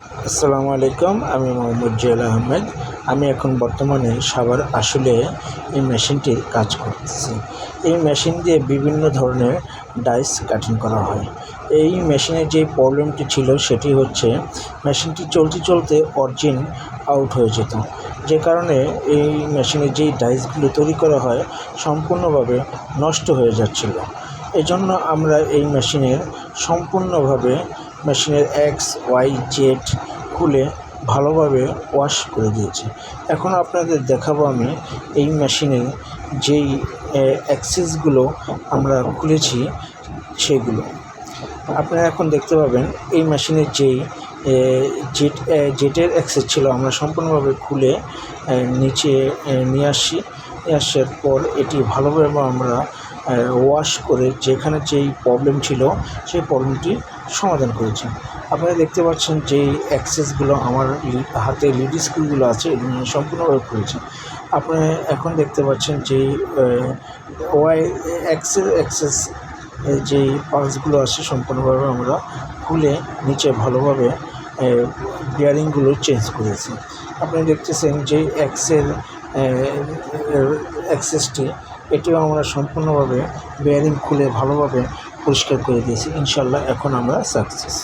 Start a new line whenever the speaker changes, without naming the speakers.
আসসালামু আলাইকুম, আমি মোহাম্মদ জুয়েল আহমেদ। আমি এখন বর্তমানে সাভার আসলে এই মেশিনটির কাজ করতেছি। এই মেশিন দিয়ে বিভিন্ন ধরনের ডাইস কাটিং করা হয়। এই মেশিনের যে প্রবলেমটি ছিল সেটি হচ্ছে, মেশিনটি চলতে চলতে অরিজিন আউট হয়ে যেত। যে কারণে এই মেশিনের যেই ডাইসগুলো তৈরি করা হয়, সম্পূর্ণভাবে নষ্ট হয়ে যাচ্ছিল। এজন্য আমরা এই মেশিনের সম্পূর্ণভাবে মেশিনের এক্স, ওয়াই, জেড খুলে ভালোভাবে ওয়াশ করে দিয়েছি। এখন আপনাদের দেখাবো আমি এই মেশিনের যেই অ্যাক্সেসগুলো আমরা খুলেছি, সেগুলো। আপনারা এখন দেখতে পাবেন এই মেশিনের যেই জেট জেটের অ্যাক্সেস ছিল, আমরা সম্পূর্ণভাবে খুলে নিচে নিয়ে আসি। নিয়ে আসার পর এটি ভালোভাবে আমরা ওয়াশ করে যেখানে যেই প্রবলেম ছিল, সেই প্রবলেমটি সমাধান করেছি। আপনারা দেখতে পাচ্ছেন যেই অ্যাক্সেসগুলো আমার হাতে লিড স্ক্রুগুলো আছে, এগুলো সম্পূর্ণভাবে খুলেছি আপনারা এখন দেখতে পাচ্ছেন যেই ওয়াই অ্যাক্সেস অ্যাক্সেস যেই পার্টসগুলো আছে সম্পূর্ণভাবে আমরা খুলে নিচে ভালোভাবে বিয়ারিংগুলো চেঞ্জ করেছি। আপনি দেখতেছেন যে অ্যাক্সেল অ্যাক্সেসটি এটিও আমরা সম্পূর্ণভাবে বেয়ারিং খুলে ভালোভাবে পরিষ্কার করে দিয়েছি। ইনশাল্লাহ এখন আমরা সাকসেস।